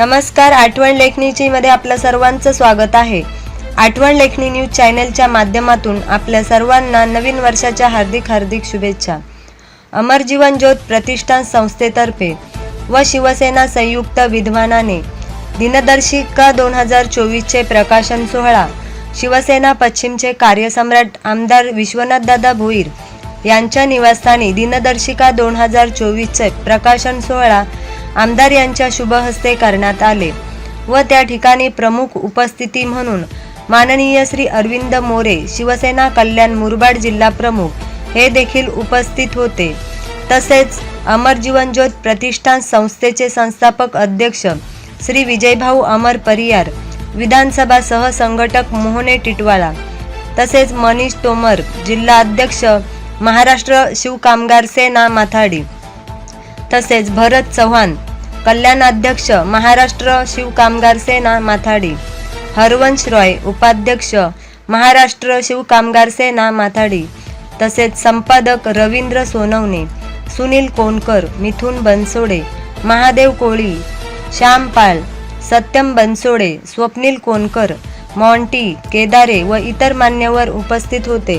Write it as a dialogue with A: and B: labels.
A: नमस्कार आठवण लेखनीची मध्ये आपलं सर्वांचं स्वागत आहे. आठवण लेखनी न्यूज चॅनलच्या माध्यमातून आपल्या सर्वांना नवीन वर्षाच्या हार्दिक हार्दिक शुभेच्छा. अमर जीवन ज्योत प्रतिष्ठान संस्थेतर्फे व शिवसेना संयुक्त विद्वानाने दिनदर्शिका दोन हजार चोवीसचे प्रकाशन सोहळा शिवसेना पश्चिमचे कार्यसम्राट आमदार विश्वनाथदादा भोईर यांच्या निवासस्थानी दिनदर्शिका दोन हजार चोवीसचे प्रकाशन सोहळा आमदार यांच्या शुभहस्ते करण्यात आले व त्या ठिकाणी प्रमुख उपस्थिती म्हणून माननीय श्री अरविंद मोरे शिवसेना कल्याण मुरबाड जिल्हा प्रमुख हे देखील उपस्थित होते. तसेच अमर जीवनज्योत प्रतिष्ठान संस्थेचे संस्थापक अध्यक्ष श्री विजयभाऊ अमर परियार विधानसभा सहसंघटक मोहने टिटवाळा तसेच मनीष तोमर जिल्हा अध्यक्ष महाराष्ट्र शिवकामगार सेना माथाडी तसेच भरत चव्हाण कल्याणाध्यक्ष महाराष्ट्र शिवकामगार सेना माथाडी. हरवंश रॉय उपाध्यक्ष महाराष्ट्र शिवकामगार सेना माथाडी. तसेच संपादक रवींद्र सोनवणे सुनील कोणकर मिथुन बनसोडे महादेव कोळी श्याम पाल सत्यम बनसोडे स्वप्नील कोणकर मॉन्टी केदारे व इतर मान्यवर उपस्थित होते.